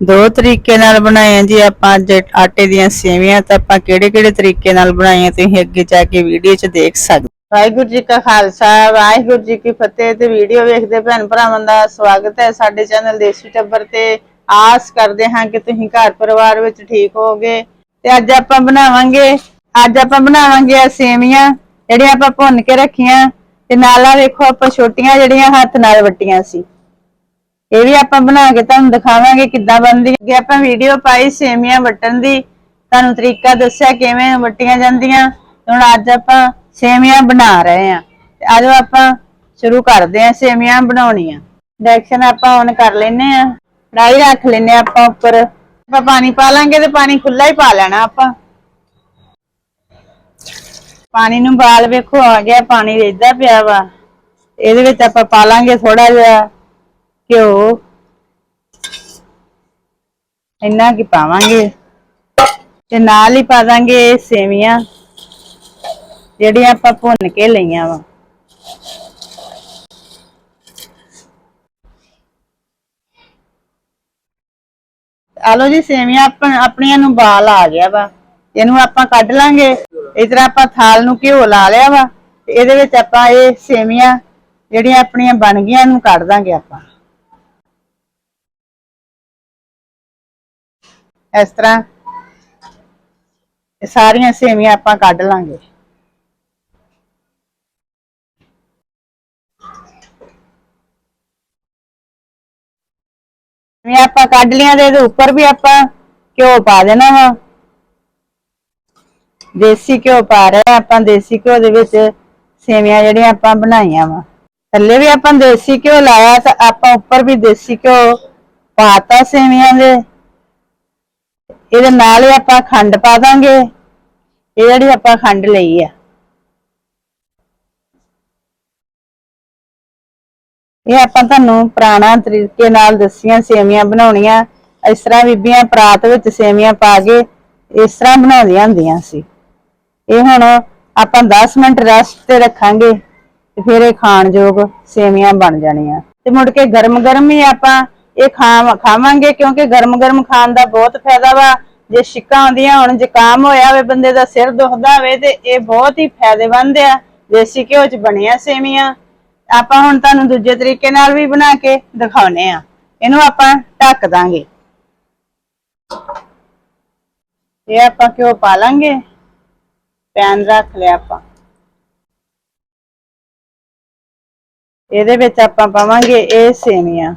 ਦੋ ਤਰੀਕੇ ਨਾਲ ਬਣਾਏ ਜੀ, ਆਪਾਂ ਅੱਜ ਆਟੇ ਦੀਆਂ ਸੇਵੀਆਂ ਤਾਂ ਆਪਾਂ ਕਿਹੜੇ ਕਿਹੜੇ ਤਰੀਕੇ ਨਾਲ ਬਣਾਈਆਂ, ਤੁਸੀਂ ਅੱਗੇ ਜਾ ਕੇ ਵੀਡੀਓ 'ਚ ਦੇਖ ਸਕਦੇ ਵਾਹਿਗੁਰੂ ਜੀ ਕਾ ਖਾਲਸਾ, ਵਾਹਿਗੁਰੂ ਜੀ ਕੀ ਫਤਿਹ ਤੇ ਵੀਡੀਓ ਵੇਖਦੇ ਭੈਣ ਭਰਾਵਾਂ ਦਾ ਸਵਾਗਤ ਹੈ ਸਾਡੇ ਚੈਨਲ ਦੇਸੀ ਟੱਬਰ ਤੇ। ਆਸ ਕਰਦੇ ਹਾਂ ਕਿ ਤੁਸੀਂ ਘਰ ਪਰਿਵਾਰ ਵਿੱਚ ਠੀਕ ਹੋਗੇ ਤੇ ਅੱਜ ਆਪਾਂ ਬਣਾਵਾਂਗੇ, ਅੱਜ ਆਪਾਂ ਬਣਾਵਾਂਗੇ ਸੇਵੀਆਂ, ਜਿਹੜੀਆਂ ਆਪਾਂ ਭੁੰਨ ਕੇ ਰੱਖੀਆਂ ਤੇ ਨਾਲਾ ਵੇਖੋ ਆਪਾਂ ਛੋਟੀਆਂ ਜਿਹੜੀਆਂ ਹੱਥ ਨਾਲ ਵੱਟੀਆਂ ਸੀ। ਇਹ ਵੀ ਆਪਾਂ ਬਣਾ ਕੇ ਤੁਹਾਨੂੰ ਦਿਖਾਵਾਂਗੇ ਕਿੱਦਾਂ ਬਣਦੀ ਹੈ। ਆਪਾਂ ਵੀਡੀਓ ਪਾਈ ਸੇਮੀਆਂ ਵਟਣ ਦੀ। ਤੁਹਾਨੂੰ ਤਰੀਕਾ ਦੱਸਿਆ ਕਿਵੇਂ ਵਟੀਆਂ ਜਾਂਦੀਆਂ। ਹੁਣ ਅੱਜ ਆਪਾਂ ਸੇਮੀਆਂ ਬਣਾ ਰਹੇ ਹਾਂ। ਅੱਜ ਆਪਾਂ ਸ਼ੁਰੂ ਕਰਦੇ ਹਾਂ ਸੇਮੀਆਂ ਬਣਾਉਣੀਆਂ। ਡਾਇਰੈਕਸ਼ਨ ਆਪਾਂ ਔਨ ਕਰ ਲੈਨੇ ਆ ਕੜਾਈ ਰੱਖ ਲੈਨੇ ਆ ਆਪਾਂ ਉੱਪਰ। ਆਪਾਂ ਪਾਣੀ ਪਾ ਲਾਂਗੇ ਤੇ ਪਾਣੀ ਖੁੱਲਾ ਹੀ ਪਾ ਲੈਣਾ ਆਪਾਂ। ਪਾਣੀ ਨੂੰ ਬਾਲ ਵੇਖੋ, ਆ ਗਿਆ, ਪਾਣੀ ਵੇਚਦਾ ਪਿਆ ਵਾ। ਇਹਦੇ ਵਿੱਚ ਆਪਾਂ ਪਾ ਲਾਂਗੇ ਥੋੜਾ ਜਿਹਾ। ਘਿਓ ਇੰਨਾ ਕੀ ਪਾਵਾਂਗੇ? ਤੇ ਨਾਲ ਹੀ ਪਾ ਦਾਂਗੇ ਇਹ ਸੇਵੀਆਂ, ਜਿਹੜੀਆਂ ਆਪਾਂ ਭੁੰਨ ਕੇ ਲਈਆਂ ਵਾ। ਆਲੋ ਜੀ, ਸੇਵੀਆਂ ਆਪਣੀਆਂ ਨੂੰ ਬਾਲ ਆ ਗਿਆ ਵਾ। ਇਹਨੂੰ ਆਪਾਂ ਕੱਢ ਲਾਂਗੇ। ਇਸ ਤਰ੍ਹਾਂ ਆਪਾਂ ਥਾਲ ਨੂੰ ਘਿਓ ਲਾ ਲਿਆ ਵਾ। ਤੇ ਇਹਦੇ ਵਿੱਚ ਆਪਾਂ ਇਹ ਸੇਵੀਆਂ, ਜਿਹੜੀਆਂ ਆਪਣੀਆਂ ਬਣ ਗਈਆਂ ਨੂੰ ਕੱਢ ਦਾਂਗੇ ਆਪਾਂ। ਇਸ ਤਰ੍ਹਾਂ ਸਾਰੀਆਂ ਸੇਵੀਆਂ ਆਪਾਂ ਕੱਢ ਲਾਂਗੇ। ਇਹ ਆਪਾਂ ਕੱਢ ਲਿਆ ਤੇ ਇਹਦੇ ਉੱਪਰ ਵੀ ਆਪਾਂ ਘਿਓ ਪਾ ਦੇਣਾ ਵਾ। ਦੇਸੀ ਘਿਓ ਪਾ ਰਹੇ ਆਪਾਂ, ਦੇਸੀ ਘਿਓ ਦੇ ਵਿੱਚ ਸੇਵੀਆਂ ਜਿਹੜੀਆਂ ਆਪਾਂ ਬਣਾਈਆਂ ਵਾ। ਥੱਲੇ ਵੀ ਆਪਾਂ ਦੇਸੀ ਘਿਓ ਲਾਇਆ ਤਾਂ ਆਪਾਂ ਉੱਪਰ ਵੀ ਦੇਸੀ ਘਿਓ ਪਾਤਾ ਸੇਵੀਆਂ ਦੇ। ਇਹਦੇ ਨਾਲ ਹੀ ਆਪਾਂ ਖੰਡ ਪਾ ਦਾਂਗੇ। ਇਹ ਜਿਹੜੀ ਆਪਾਂ ਖੰਡ ਲਈ ਆ। ਇਹ ਆਪਾਂ ਤੁਹਾਨੂੰ ਪੁਰਾਣਾ ਤਰੀਕੇ ਨਾਲ ਦੱਸੀਆਂ, ਸੇਵੀਆਂ ਬਣਾਉਣੀਆਂ। ਇਸ ਤਰ੍ਹਾਂ ਬੀਬੀਆਂ ਪਰਾਤ ਵਿੱਚ ਸੇਵੀਆਂ ਪਾ ਕੇ ਇਸ ਤਰ੍ਹਾਂ ਬਣਾਉਂਦੀਆਂ ਹੁੰਦੀਆਂ ਸੀ। ਇਹ ਹੁਣ ਆਪਾਂ 10 ਮਿੰਟ ਰੈਸਟ ਤੇ ਰੱਖਾਂਗੇ ਤੇ ਫਿਰ ਇਹ ਖਾਣ ਯੋਗ ਸੇਵੀਆਂ ਬਣ ਜਾਣੀਆਂ। ਤੇ ਮੁੜ ਕੇ ਗਰਮ ਗਰਮ ਹੀ ਆਪਾਂ ਇਹ ਖਾ ਖਾਵਾਂਗੇ ਕਿਉਂਕਿ ਗਰਮ ਗਰਮ ਖਾਣ ਦਾ ਬਹੁਤ ਫਾਇਦਾ ਵਾ। ਜੇ ਛਿੱਕਾਂ ਆਉਂਦੀਆਂ ਹੁਣ ਜ਼ੁਕਾਮ ਹੋਇਆ ਹੋਵੇ, ਬੰਦੇ ਦਾ ਸਿਰ ਦੁਖਦਾ ਹੋਵੇ, ਤੇ ਇਹ ਬਹੁਤ ਹੀ ਫਾਇਦੇਮੰਦ ਆ। ਦੇਸੀ ਘਿਓ ਚ ਬਣਿਆ ਸੇਵੀਆਂ ਆਪਾਂ ਹੁਣ ਤੁਹਾਨੂੰ ਦੂਜੇ ਤਰੀਕੇ ਨਾਲ ਵੀ ਬਣਾ ਕੇ ਦਿਖਾਉਨੇ ਆ। ਇਹਨੂੰ ਆਪਾਂ ਢੱਕ ਦਾਂਗੇ। ਇਹ ਆਪਾਂ ਘਿਓ ਪਾ ਲਾਂਗੇ। ਪੈਨ ਰੱਖ ਲਿਆ ਆਪਾਂ। ਇਹਦੇ ਵਿੱਚ ਆਪਾਂ ਪਾਵਾਂਗੇ ਇਹ ਸੇਵੀਆਂ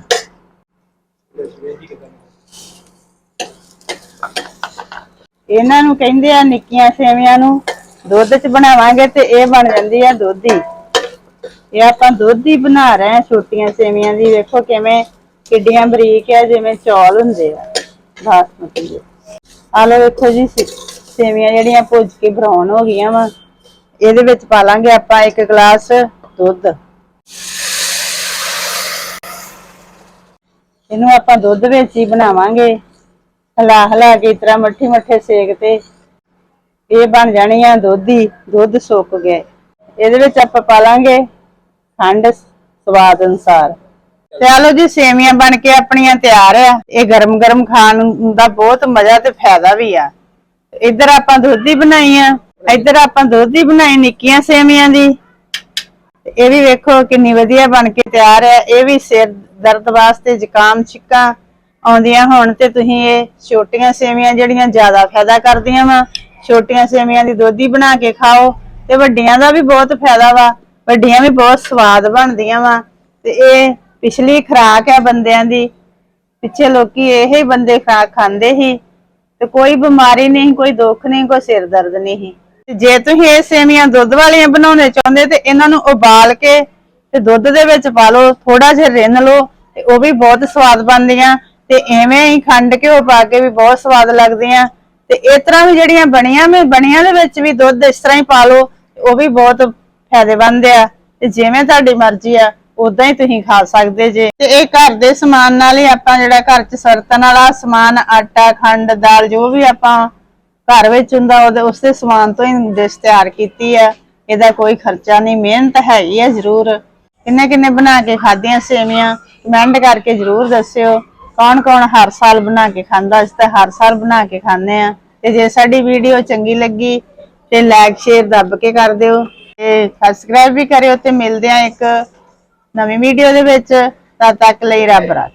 ਇਹਨਾਂ ਨੂੰ ਕਹਿੰਦੇ ਆ, ਨਿੱਕੀਆਂ ਸੇਵੀਆਂ ਨੂੰ ਦੁੱਧ 'ਚ ਬਣਾਵਾਂਗੇ ਤੇ ਇਹ ਬਣ ਜਾਂਦੀ ਆ ਦੁੱਧੀ। ਇਹ ਆਪਾਂ ਦੁੱਧ ਹੀ ਬਣਾ ਰਹੇ ਆ, ਛੋਟੀਆਂ ਸੇਵੀਆਂ ਦੀ। ਵੇਖੋ ਕਿਵੇਂ ਕਿੱਡੀਆਂ ਬਰੀਕ ਆ, ਜਿਵੇਂ ਚੌਲ ਹੁੰਦੇ ਆ। ਬਾਸਮਤੀ ਦੇ। ਆ ਲਓ ਵੇਖੋ ਜੀ ਸੇਵੀਆਂ ਜਿਹੜੀਆਂ ਭੁੱਜ ਕੇ ਬਰਾਊਨ ਹੋ ਗਈਆਂ ਵਾ। ਇਹਦੇ ਵਿੱਚ ਪਾ ਲਾਂਗੇ ਆਪਾਂ ਇੱਕ ਗਲਾਸ ਦੁੱਧ। ਇਹਨੂੰ ਆਪਾਂ ਦੁੱਧ ਵਿੱਚ ਹੀ ਬਣਾਵਾਂਗੇ। ਹਲਾ ਹਲਾ ਕੇ ਇਸ ਤਰ੍ਹਾਂ ਮੱਠੀ ਮੱਠੇ ਸੇਕ ਤੇ ਇਹ ਬਣ ਜਾਣੀਆਂ ਦੁੱਧੀ, ਦੁੱਧ ਸੁੱਕ ਗਿਆ ਇਹਦੇ ਵਿੱਚ ਆਪਾਂ ਪਾ ਲਾਂਗੇ ਖੰਡ ਸਵਾਦ ਅਨੁਸਾਰ। ਤੇ ਜੀ, ਸੇਵੀਆਂ ਬਣ ਕੇ ਆਪਣੀਆਂ ਤਿਆਰ ਆ। ਇਹ ਗਰਮ ਗਰਮ ਖਾਣ ਦਾ ਬਹੁਤ ਮਜ਼ਾ ਤੇ ਫਾਇਦਾ ਵੀ ਆ। ਇੱਧਰ ਆਪਾਂ ਦੁੱਧੀ ਬਣਾਈ ਆ। ਇੱਧਰ ਆਪਾਂ ਦੁੱਧੀ ਬਣਾਈ ਨਿੱਕੀਆਂ ਸੇਵੀਆਂ ਦੀ। ਇਹ ਵੀ ਵੇਖੋ ਕਿੰਨੀ ਵਧੀਆ ਬਣ ਕੇ ਤਿਆਰ ਆ। ਇਹ ਵੀ ਸਿਰ ਦਰਦ ਵਾਸਤੇ ਜ਼ੁਕਾਮ ਛਿੱਕਾਂ। ਆਉਂਦੀਆਂ ਹੋਣ ਤੇ ਤੁਸੀਂ ਇਹ ਛੋਟੀਆਂ ਸੇਵੀਆਂ ਜਿਹੜੀਆਂ ਜ਼ਿਆਦਾ ਫਾਇਦਾ ਕਰਦੀਆਂ ਵਾ, ਛੋਟੀਆਂ ਸੇਵੀਆਂ ਦੀ ਦੋਧੀ ਬਣਾ ਕੇ ਖਾਓ ਤੇ ਵੱਡੀਆਂ ਦਾ ਵੀ ਬਹੁਤ ਫਾਇਦਾ ਵਾ, ਵੱਡੀਆਂ ਵੀ ਬਹੁਤ ਸਵਾਦ ਬਣਦੀਆਂ ਵਾ। ਤੇ ਇਹ ਪਿਛਲੀ ਖੁਰਾਕ ਹੈ ਬੰਦਿਆਂ ਦੀ, ਪਿੱਛੇ ਲੋਕੀ ਇਹ ਹੀ ਬੰਦੇ ਖੁਰਾਕ ਖਾਂਦੇ ਸੀ, ਤੇ ਕੋਈ ਬਿਮਾਰੀ ਨਹੀਂ, ਕੋਈ ਦੁੱਖ ਨਹੀਂ, ਕੋਈ ਸਿਰ ਦਰਦ ਨਹੀਂ ਤੇ ਜੇ ਤੁਸੀਂ ਇਹ ਸੇਵੀਆਂ ਦੁੱਧ ਵਾਲੀਆਂ ਬਣਾਉਣੇ ਚਾਹੁੰਦੇ ਤੇ ਇਹਨਾਂ ਨੂੰ ਉਬਾਲ ਕੇ ਤੇ ਦੁੱਧ ਦੇ ਵਿੱਚ ਪਾ ਲਓ ਥੋੜਾ ਜਿਹਾ ਰਿੰਨ ਲਓ ਤੇ ਉਹ ਵੀ ਬਹੁਤ ਸਵਾਦ ਬਣਦੀਆਂ। ਤੇ ਐਵੇਂ ਹੀ ਖੰਡ ਘਿਓ ਪਾ ਕੇ ਵੀ ਬਹੁਤ ਸਵਾਦ ਲੱਗਦੀਆਂ। ਤੇ ਇਸ ਤਰ੍ਹਾਂ ਵੀ ਜਿਹੜੀਆਂ ਬਣੀਆਂ ਮੈਂ ਬਣੀਆਂ ਦੇ ਵਿੱਚ ਵੀ ਦੁੱਧ ਇਸ ਤਰ੍ਹਾਂ ਹੀ ਪਾ ਲਓ, ਉਹ ਵੀ ਬਹੁਤ ਫਾਇਦੇਮੰਦ ਆ। ਤੇ ਜਿਵੇਂ ਤੁਹਾਡੀ ਮਰਜ਼ੀ ਆ ਉਦਾਂ ਹੀ ਤੁਸੀਂ ਖਾ ਸਕਦੇ ਜੇ। ਤੇ ਇਹ ਘਰ ਦੇ ਸਮਾਨ ਨਾਲ ਹੀ ਆਪਾਂ ਜਿਹੜਾ ਘਰ ਚ ਸਰਤਨ ਵਾਲਾ ਸਮਾਨ, ਆਟਾ, ਖੰਡ, ਦਾਲ ਜੋ ਵੀ ਆਪਾਂ ਘਰ ਵਿੱਚ ਹੁੰਦਾ, ਉਹਦੇ ਉਸੇ ਸਮਾਨ ਤੋਂ ਹੀ ਡਿਸ਼ ਤਿਆਰ ਕੀਤੀ ਆ। ਇਹਦਾ ਕੋਈ ਖਰਚਾ ਨਹੀਂ, ਮਿਹਨਤ ਹੈਗੀ ਆ ਜ਼ਰੂਰ। ਕਿੰਨੇ ਕਿੰਨੇ ਬਣਾ ਕੇ ਖਾਧੀਆਂ ਸੇਵੀਆਂ, ਕਮੈਂਟ ਕਰਕੇ ਜ਼ਰੂਰ ਦੱਸਿਓ। ਕੌਣ ਕੌਣ ਹਰ ਸਾਲ ਬਣਾ ਕੇ ਖਾਂਦਾ, ਅਸੀਂ ਤਾਂ ਹਰ ਸਾਲ ਬਣਾ ਕੇ ਖਾਂਦੇ ਆ ਤੇ ਜੇ ਸਾਡੀ ਵੀਡੀਓ ਚੰਗੀ ਲੱਗੀ ਤੇ ਲਾਈਕ ਸ਼ੇਅਰ ਦੱਬ ਕੇ ਕਰ ਦਿਓ ਤੇ ਸਬਸਕ੍ਰਾਈਬ ਵੀ ਕਰਿਓ ਤੇ ਮਿਲਦੇ ਆ ਇੱਕ ਨਵੀਂ ਵੀਡੀਓ ਦੇ ਵਿੱਚ। ਤਦ ਤੱਕ ਲਈ ਰੱਬ ਰੱਖ।